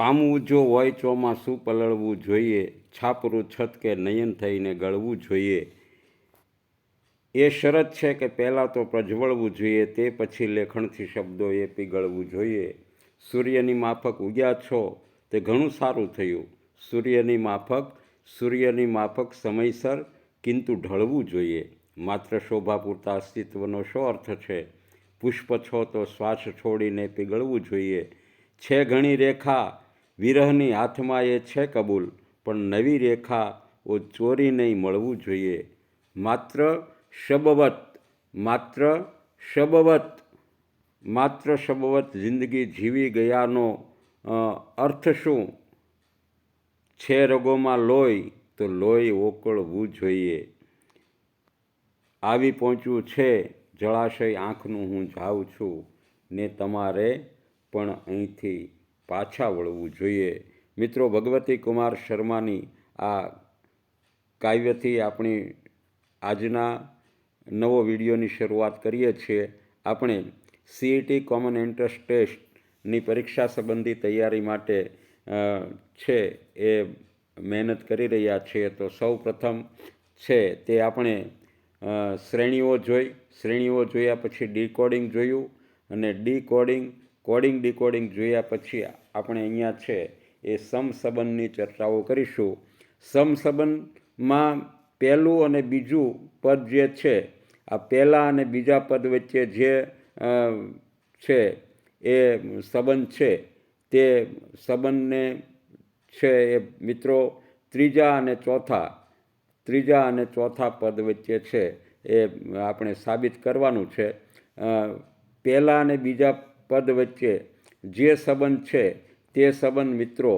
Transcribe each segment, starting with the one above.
પામવું જો હોય ચોમાસું પલળવું જોઈએ, છાપરું છત કે નયન થઈને ગળવું જોઈએ. એ શરત છે કે પહેલાં તો પ્રજ્વળવું જોઈએ, તે પછી લેખણથી શબ્દો એ પીગળવું જોઈએ. સૂર્યની માફક ઉગ્યા છો, તે ઘણું સારું થયું. સૂર્યની માફક સૂર્યની માફક સમયસર, કિંતુ ઢળવું જોઈએ. માત્ર શોભા પૂરતા અસ્તિત્વનો શો અર્થ છે? પુષ્પ છો તો શ્વાસ છોડીને પીગળવું જોઈએ. છે ઘણી રેખા વિરહની હાથમાં એ છે કબૂલ, પણ નવી રેખા ઓ ચોરી નહીં મળવું જોઈએ. માત્ર શબવત માત્ર શબવત માત્ર શબવત જિંદગી જીવી ગયાનો અર્થ શું? છે રગોમાં લોહી, તો લોહી ઓકળવું જોઈએ. આવી પહોંચ્યું છે, જળાશય આંખનું હું જાઉં છું, ને તમારે પણ અહીંથી પાછા વળવું જોઈએ. મિત્રો, ભગવતી કુમાર શર્માની આ કાવ્યથી આપણી આજના નવો વિડીયોની શરૂઆત કરીએ છીએ. આપણે સીઈટી કોમન એન્ટ્રન્સ ટેસ્ટની પરીક્ષા સંબંધી તૈયારી માટે છે એ મહેનત કરી રહ્યા છીએ. તો સૌ પ્રથમ છે તે આપણે શ્રેણીઓ જોઈ. શ્રેણીઓ જોયા પછી ડીકોડિંગ જોયું અને ડીકોડિંગ કોડિંગ ડીકોડિંગ જોયા પછી આપણે અહીંયા છે એ સમસંબંધની ચર્ચાઓ કરીશું. સમસંબંધમાં પહેલું અને બીજું પદ જે છે, આ પહેલાં અને બીજા પદ વચ્ચે જે છે એ સંબંધ છે, તે સંબંધને છે એ મિત્રો ત્રીજા અને ચોથા, ત્રીજા અને ચોથા પદ વચ્ચે છે એ આપણે સાબિત કરવાનું છે. પહેલાં અને બીજા પદ વચ્ચે જે સંબંધ છે, તે સંબંધ મિત્રો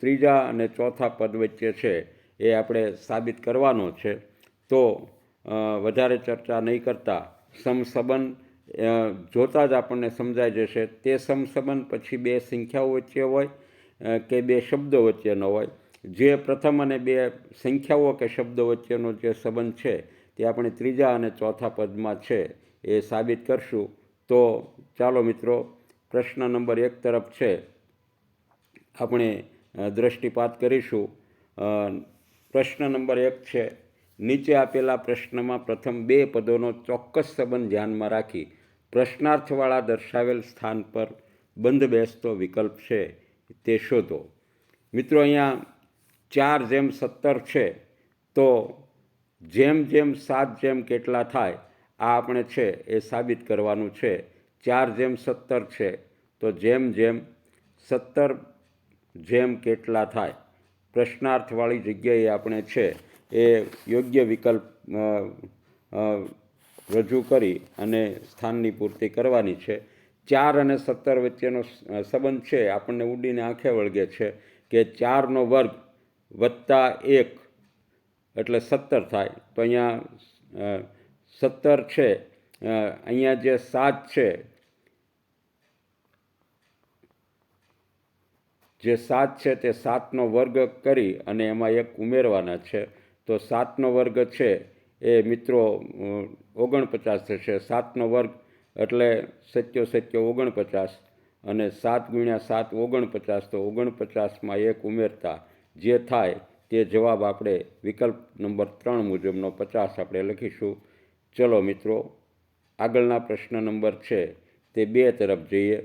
ત્રીજા અને ચોથા પદ વચ્ચે છે એ આપણે સાબિત કરવાનો છે. તો વધારે ચર્ચા નહીં કરતા. સમસંબંધ જોતાં જ આપણને સમજાઈ જશે. તે સમસંબંધ પછી બે સંખ્યાઓ વચ્ચે હોય કે બે શબ્દો વચ્ચેનો હોય. જે પ્રથમ અને બે સંખ્યાઓ કે શબ્દો વચ્ચેનો જે સંબંધ છે, તે આપણે ત્રીજા અને ચોથા પદમાં છે એ સાબિત કરશું. તો ચાલો મિત્રો, પ્રશ્ન નંબર એક તરફ છે. આપણે દ્રષ્ટિપાત કરીશું. પ્રશ્ન નંબર એક છે, નીચે આપેલા પ્રશ્નમાં પ્રથમ બે પદોનો ચોક્કસ સંબંધ ધ્યાનમાં રાખી પ્રશ્નાર્થવાળા દર્શાવેલ સ્થાન પર બંધ બેસતો વિકલ્પ છે, તે શોધો. મિત્રો, અહીંયા ચાર જેમ સત્તર છે, તો જેમ જેમ સાત જેમ કેટલા થાય આ આપણે છે એ સાબિત કરવાનું છે. ચાર જેમ સત્તર છે, તો જેમ જેમ સત્તર જેમ કેટલા થાય? પ્રશ્નાર્થવાળી જગ્યાએ આપણે છે એ યોગ્ય વિકલ્પ રજૂ કરી અને સ્થાનની પૂર્તિ કરવાની છે. ચાર અને સત્તર વચ્ચેનો સંબંધ છે, આપણને ઉડીને આંખે વળગે છે કે ચારનો વર્ગ વત્તા એક એટલે સત્તર થાય. તો અહીંયા સત્તર છે. અહીંયા જે સાત છે, જે સાત છે તે સાતનો વર્ગ કરી અને એમાં એક ઉમેરવાના છે. તો સાતનો વર્ગ છે એ મિત્રો ઓગણપચાસ થશે. સાતનો વર્ગ એટલે સત્યો સત્યો ઓગણપચાસ અને સાત ગુણ્યા સાત ઓગણપચાસ, તો ઓગણપચાસમાં એક ઉમેરતા જે થાય તે જવાબ આપણે વિકલ્પ નંબર ત્રણ મુજબનો પચાસ આપણે લખીશું. ચલો મિત્રો, આગળના પ્રશ્ન નંબર છે, તે બે તરફ જઈએ.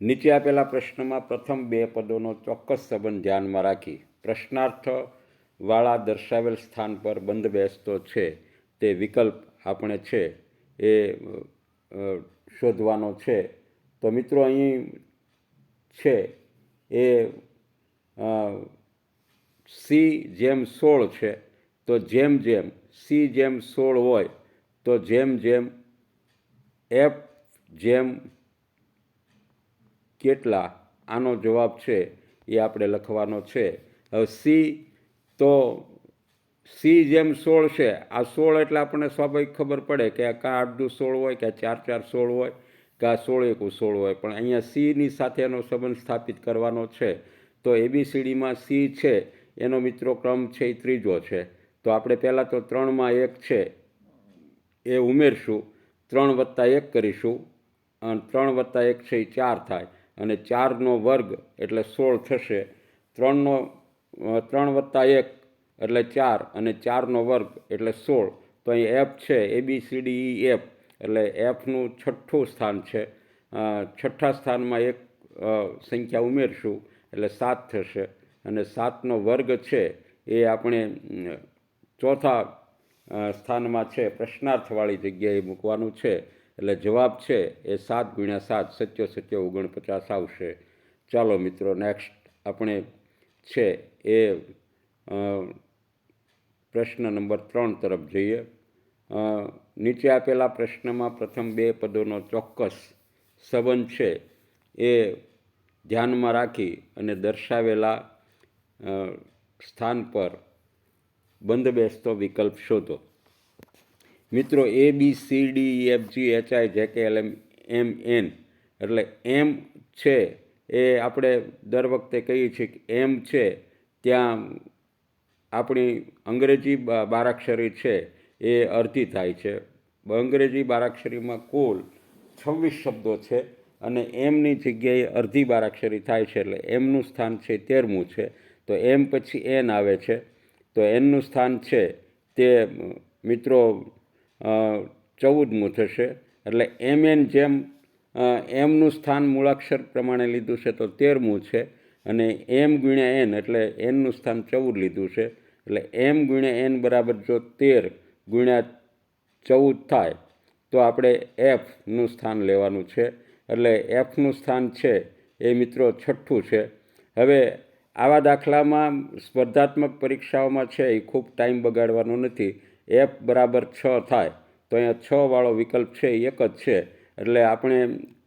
નીચે આપેલા પ્રશ્નમાં પ્રથમ બે પદોનો ચોક્કસ સંબંધ ધ્યાનમાં રાખી પ્રશ્નાર્થ વાળા દર્શાવેલ સ્થાન પર બંધ બેસતો છે, તે વિકલ્પ આપણે છે એ શોધવાનો છે. તો મિત્રો અહીં છે એ સી જેમ સોળ છે, તો જેમ જેમ સી જેમ સોળ હોય, તો જેમ જેમ એફ જેમ કેટલા, આનો જવાબ છે એ આપણે લખવાનો છે. હવે સી તો સી જેમ સોળ છે, આ સોળ એટલે આપણને સ્વાભાવિક ખબર પડે કે આ કાં આઠ સોળ હોય, કે ચાર ચાર સોળ હોય, કે આ સોળ એકુ સોળ હોય. પણ અહીંયા સીની સાથે એનો સંબંધ સ્થાપિત કરવાનો છે. તો એબીસીડીમાં સી છે, એનો મિત્રો ક્રમ છે એ ત્રીજો છે. તો આપણે પહેલાં તો ત્રણમાં એક છે, એ ઉમેરશું, ત્રણ વત્તા એક કરીશું, અને ત્રણ વત્તા એક છે એ ચાર થાય, અને ચારનો વર્ગ એટલે સોળ થશે. ત્રણનો ત્રણ વત્તા એક એટલે ચાર, અને ચારનો વર્ગ એટલે સોળ. તો અહીં એફ છે A B C D E F એટલે એફનું છઠ્ઠું સ્થાન છે. છઠ્ઠા સ્થાનમાં એક સંખ્યા ઉમેરશું, એટલે સાત થશે. અને સાતનો વર્ગ છે, એ આપણે ચોથા સ્થાનમાં છે, પ્રશ્નાર્થવાળી જગ્યાએ મૂકવાનું છે. એટલે જવાબ છે, એ સાત ગુણ્યા સાત, સત્યો સત્યો, ઓગણપચાસ આવશે. ચાલો મિત્રો નેક્સ્ટ આપણે છે, એ પ્રશ્ન નંબર ત્રણ તરફ જઈએ. નીચે આપેલા પ્રશ્નમાં પ્રથમ બે પદોનો ચોક્કસ સંબંધ છે, એ ધ્યાનમાં રાખી અને દર્શાવેલા સ્થાન પર બંધબેસતો વિકલ્પ શોધો. મિત્રો A B C D F G H I J K L M M N એટલે એમ છે એ આપણે દર વખતે કહીએ છીએ કે એમ છે, ત્યાં આપણી અંગ્રેજી બારાક્ષરી છે, એ અડધી થાય છે. અંગ્રેજી બારાક્ષરીમાં કુલ છવ્વીસ શબ્દો છે અને એમની જગ્યાએ અડધી બારાક્ષરી થાય છે, એટલે એમનું સ્થાન છે તેરમું છે. તો એમ પછી એન આવે છે. તો એનનું સ્થાન છે તે મિત્રો ચૌદમું થશે. એટલે એમ એન જેમ એમનું સ્થાન મૂળાક્ષર પ્રમાણે લીધું છે તો તેરમું છે. અને એમ ગુણ્યા એન એટલે એનનું સ્થાન ચૌદ લીધું છે. એટલે એમ ગુણ્યા એન બરાબર જો તેર ગુણ્યા ચૌદ થાય, તો આપણે એફનું સ્થાન લેવાનું છે. એટલે એફનું સ્થાન છે એ મિત્રો છઠ્ઠું છે. હવે આવા દાખલામાં સ્પર્ધાત્મક પરીક્ષાઓમાં છે એ ખૂબ ટાઈમ બગાડવાનો નથી. એફ બરાબર છ થાય, તો અહીંયા છ વાળો વિકલ્પ છે એ એક જ છે. એટલે આપણે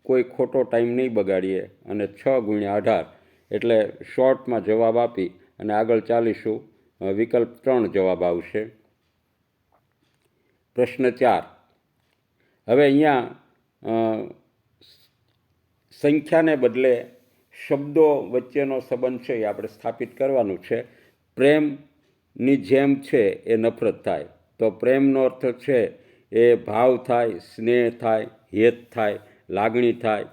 કોઈ ખોટો ટાઈમ નહીં બગાડીએ અને છ ગુણ્યા અઢાર. એટલે શોર્ટમાં જવાબ આપી અને આગળ ચાલીશું. વિકલ્પ ત્રણ જવાબ આવશે. પ્રશ્ન ચાર. હવે અહીંયા સંખ્યાને બદલે શબ્દો વચ્ચેનો સંબંધ છે એ આપણે સ્થાપિત કરવાનું છે. પ્રેમની જેમ છે એ નફરત થાય. તો પ્રેમનો અર્થ છે એ ભાવ થાય, સ્નેહ થાય, હેત થાય, લાગણી થાય.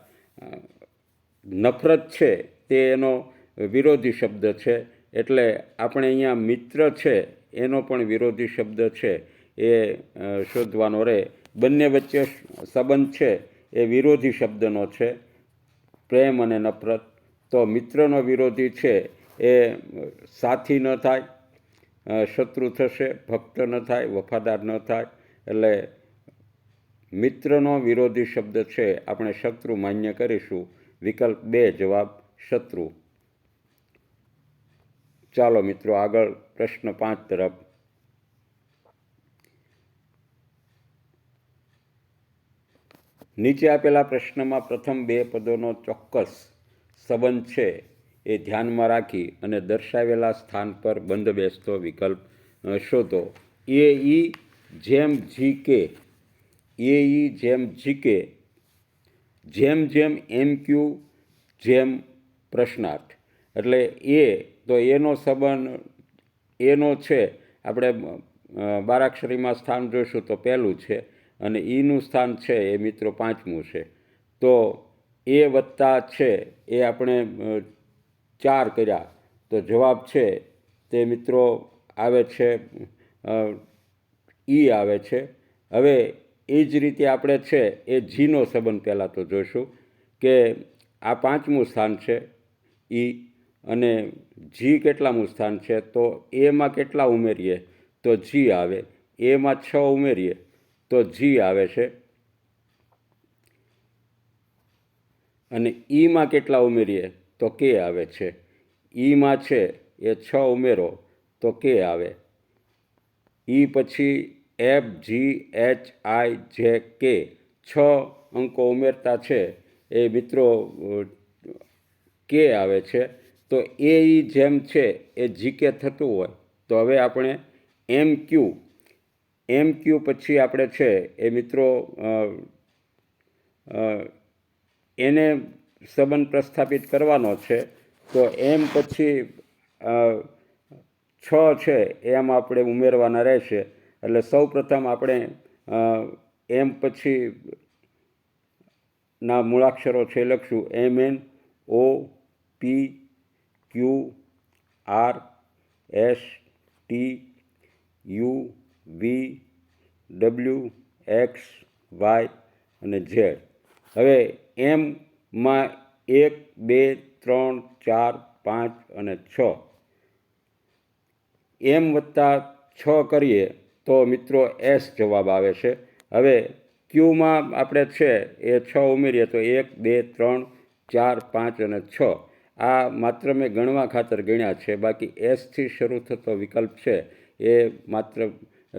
નફરત છે તે એનો વિરોધી શબ્દ છે. એટલે આપણે અહીંયા મિત્ર છે એનો પણ વિરોધી શબ્દ છે. એ શોધવાનો રહે બંને વચ્ચે સંબંધ છે એ વિરોધી શબ્દનો છે. પ્રેમ અને નફરત. તો મિત્રનો વિરોધી છે એ સાથી ન થાય શત્રુ થશે, ભક્ત ન થાય, વફાદાર ન થાય. એટલે મિત્રનો વિરોધી શબ્દ છે, આપણે શત્રુ માન્ય કરીશું. વિકલ્પ બે, જવાબ શત્રુ. ચાલો મિત્રો, આગળ પ્રશ્ન પાંચ તરફ. નીચે આપેલા પ્રશ્નમાં પ્રથમ બે પદોનો ચોક્કસ સંબંધ છે એ ધ્યાનમાં રાખી અને દર્શાવેલા સ્થાન પર બંધ બેસતો વિકલ્પ શોધો. એ ઈ જેમ જી કે એ ઈ જેમ જી કે જેમ જેમ એમ ક્યુ, જેમ પ્રશ્નાર્થ. એટલે એ, તો એનો સંબંધ, એનો છે, આપણે બારાક્ષરીમાં સ્થાન જોઈશું તો પહેલું છે અને ઈનું સ્થાન છે, એ મિત્રો પાંચમું છે. તો એ વત્તા છે એ આપણે ચાર કર્યા. તો જવાબ છે, તે મિત્રો આવે છે ઈ આવે છે. હવે એ જ રીતે આપણે છે, એ જીનો સંબંધ પહેલાં તો જોઈશું કે આ પાંચમું સ્થાન છે, ઈ, અને જી કેટલામું સ્થાન છે, તો એમાં કેટલા ઉમેરીએ? તો જી આવે. એમાં છ ઉમેરીએ. તો જી આવે છે. અને ઈમાં કેટલા ઉમેરીએ? તો કે આવે છે. ઈમાં છે એ છ ઉમેરો. તો કે આવે. ઈ પછી F, G, H, I, J, કે છ અંકો ઉમેરતા છે. એ મિત્રો કે આવે છે. તો એ ઈ જેમ છે એ જીકે થતું હોય. તો હવે આપણે એમ ક્યુ. એમ ક્યુ પછી આપણે છે એ મિત્રો એને સંબંધ પ્રસ્થાપિત કરવાનો છે, તો એમ પછી છ છે એમ આપણે ઉમેરવાના રહેશે. એટલે સૌ પ્રથમ આપણે એમ પછી ના મૂળાક્ષરો છે લખશું. M, N, O, P, Q, R, S, T, U, V, W, X, Y અને ઝેડ. હવે એમમાં એક, બે, ત્રણ, ચાર, પાંચ અને છ. એમ વત્તા છ કરીએ તો મિત્રો એસ જવાબ આવે છે. હવે ક્યુમાં આપણે છે એ છ ઉમેરીએ તો એક, બે, ત્રણ, ચાર, પાંચ અને છ. આ માત્ર મેં ગણવા ખાતર ગણ્યા છે. બાકી એસથી શરૂ થતો વિકલ્પ છે એ માત્ર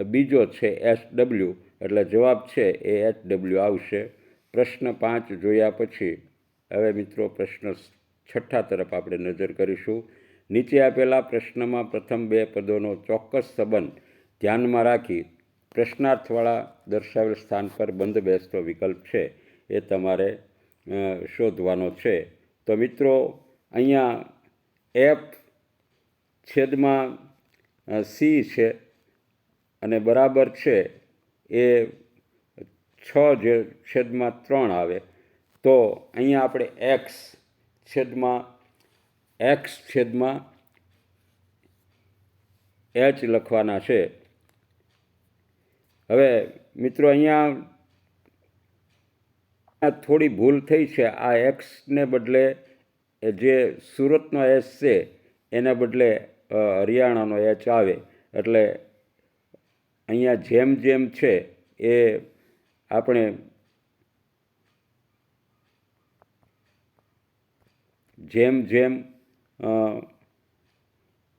બીજો છે એસ ડબલ્યુ. એટલે જવાબ છે એ એચ ડબલ્યુ આવશે. પ્રશ્ન પાંચ જોયા પછી, હવે મિત્રો પ્રશ્ન છઠ્ઠા તરફ આપણે નજર કરીશું. નીચે આપેલા પ્રશ્નમાં પ્રથમ બે પદોનો ચોક્કસ સંબંધ ધ્યાનમાં રાખી પ્રશ્નાર્થવાળા દર્શાવેલ સ્થાન પર બંધ બેસતો વિકલ્પ છે એ તમારે શોધવાનો છે. તો મિત્રો, અહીંયા એફ છેદમાં સી છે અને બરાબર છે એ છ જે છેદમાં ત્રણ આવે, તો અહીંયા આપણે એક્સ છેદમાં એક્સ છેદમાં એચ લખવાના છે. હવે મિત્રો અહીંયા થોડી ભૂલ થઈ છે. આ એક્સને બદલે જે સુરતનો એસ છે, એને બદલે હરિયાણાનો એચ આવે. એટલે અહીંયા જેમ જેમ છે એ આપણે જેમ જેમ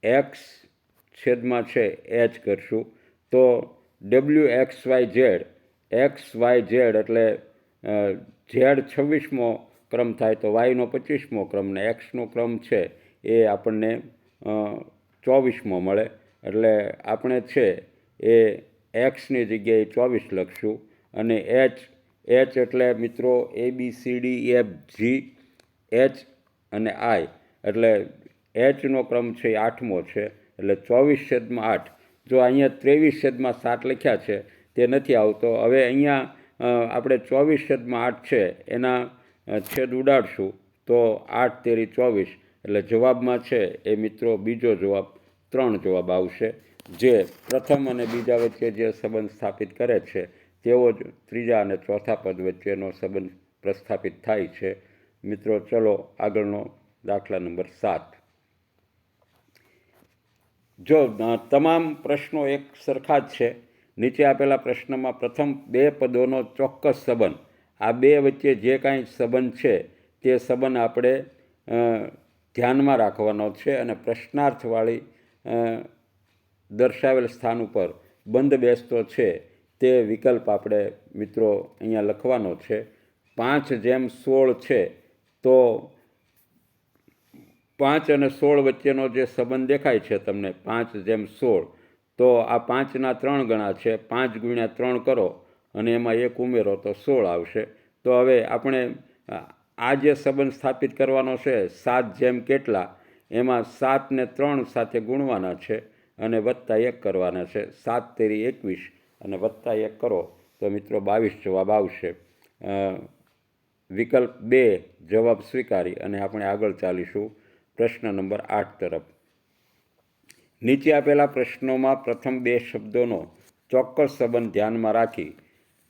એક્સ છેદમાં છે, એચ કરશું, તો W X Y Z, X Y Z એટલે ઝેડ છવ્વીસમો ક્રમ થાય તો વાયનો પચીસમો ક્રમ ને એક્સનો ક્રમ છે એ આપણને ચોવીસમો મળે. એટલે આપણે છે એ એક્સની જગ્યાએ ચોવીસ લખશું. અને એચ એચ એટલે મિત્રો A B C D F G H અને આઈ એટલે એચનો ક્રમ છે એ આઠમો છે, એટલે ચોવીસ છેદમાં આઠ. જો અહીંયા ત્રેવીસ છેદમાં સાત લખ્યા છે, તે નથી આવતો. હવે અહીંયા આપણે ચોવીસ છેદમાં આઠ છે, એના છેદ ઉડાડશું, તો આઠ તેરી ચોવીસ. એટલે જવાબમાં છે એ મિત્રો બીજો જવાબ, ત્રણ જવાબ આવશે. જે પ્રથમ અને બીજા વચ્ચે જે સંબંધ સ્થાપિત કરે છે તેવો જ ત્રીજા અને ચોથા પદ વચ્ચેનો સંબંધ પ્રસ્થાપિત થાય છે. મિત્રો, ચલો આગળનો દાખલા નંબર સાત. જો તમામ પ્રશ્નો એક સરખા જ છે. નીચે આપેલા પ્રશ્નમાં પ્રથમ બે પદોનો ચોક્કસ સંબંધ. આ બે વચ્ચે જે કાંઈ સંબંધ છે, તે સંબંધ આપણે ધ્યાનમાં રાખવાનો છે અને પ્રશ્નાર્થવાળી દર્શાવેલ સ્થાન ઉપર બંધ બેસતો છે. તે વિકલ્પ આપણે મિત્રો અહીંયા લખવાનો છે. પાંચ જેમ સોળ છે, તો પાંચ અને સોળ વચ્ચેનો જે સંબંધ દેખાય છે તમને, પાંચ જેમ સોળ, તો આ પાંચના ત્રણ ગણા છે. પાંચ ગુણ્યા ત્રણ કરો અને એમાં એક ઉમેરો તો સોળ આવશે. તો હવે આપણે આ જે સંબંધ સ્થાપિત કરવાનો છે, સાત જેમ કેટલા, એમાં સાતને ત્રણ સાથે ગુણવાના છે અને વત્તા એક કરવાના છે. સાત તેરી એકવીસ અને વત્તા એક કરો તો મિત્રો બાવીસ જવાબ આવશે. વિકલ્પ બે, જવાબ સ્વીકારી અને આપણે આગળ ચાલીશું. પ્રશ્ન નંબર આઠ તરફ. નીચે આપેલા પ્રશ્નોમાં પ્રથમ બે શબ્દોનો ચોક્કસ સંબંધ ધ્યાનમાં રાખી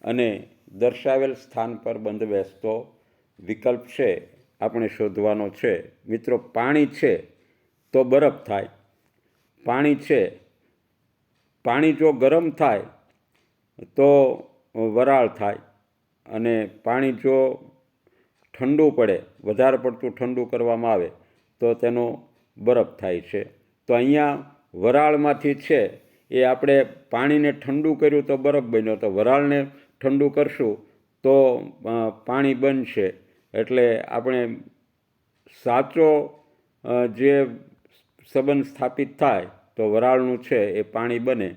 અને દર્શાવેલ સ્થાન પર બંધ બેસતો વિકલ્પ છે, આપણે શોધવાનો છે. મિત્રો, પાણી છે તો બરફ થાય. પાણી છે. પાણી જો ગરમ થાય તો વરાળ થાય અને પાણી જો ઠંડુ પડે, વધારે પડતું ઠંડુ કરવામાં આવે, તો તેનો બરફ થાય છે. તો અહીંયા વરાળમાંથી છે એ આપણે પાણીને ઠંડુ કર્યું તો બરફ બન્યો. તો વરાળને ઠંડુ કરશું તો પાણી બનશે. એટલે આપણે સાચો જે સંબંધ સ્થાપિત થાય તો વરાળનું છે એ પાણી બને.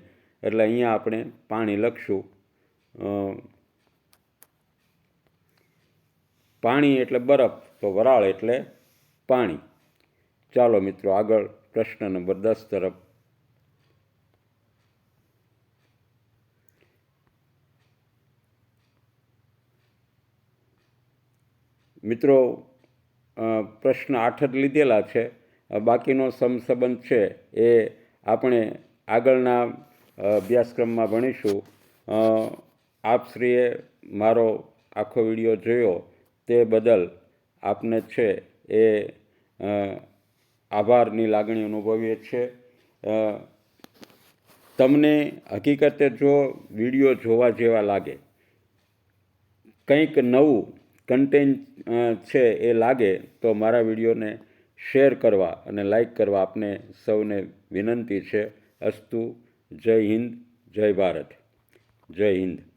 એટલે અહીંયા આપણે પાણી લખશું. પાણી એટલે બરફ, તો વરાળ એટલે પાણી. ચાલો મિત્રો, આગળ પ્રશ્ન નંબર દસ તરફ. મિત્રો પ્રશ્ન આઠ જ લીધેલા છે. બાકીનો સમસંબંધ છે એ આપણે આગળના અભ્યાસક્રમમાં ભણીશું. આપશ્રીએ મારો આખો વીડિયો જોયો તે બદલ આપને છે એ આભારની લાગણી અનુભવીએ છીએ. તમને હકીકતે જો વીડિયો જોવા જેવા લાગે, કંઈક નવું કન્ટેન્ટ છે એ લાગે, તો મારા વિડીયોને શેર કરવા અને લાઈક કરવા આપને સૌને વિનંતી છે. અસ્તુ જય હિન્દ જય ભારત. જય હિન્દ.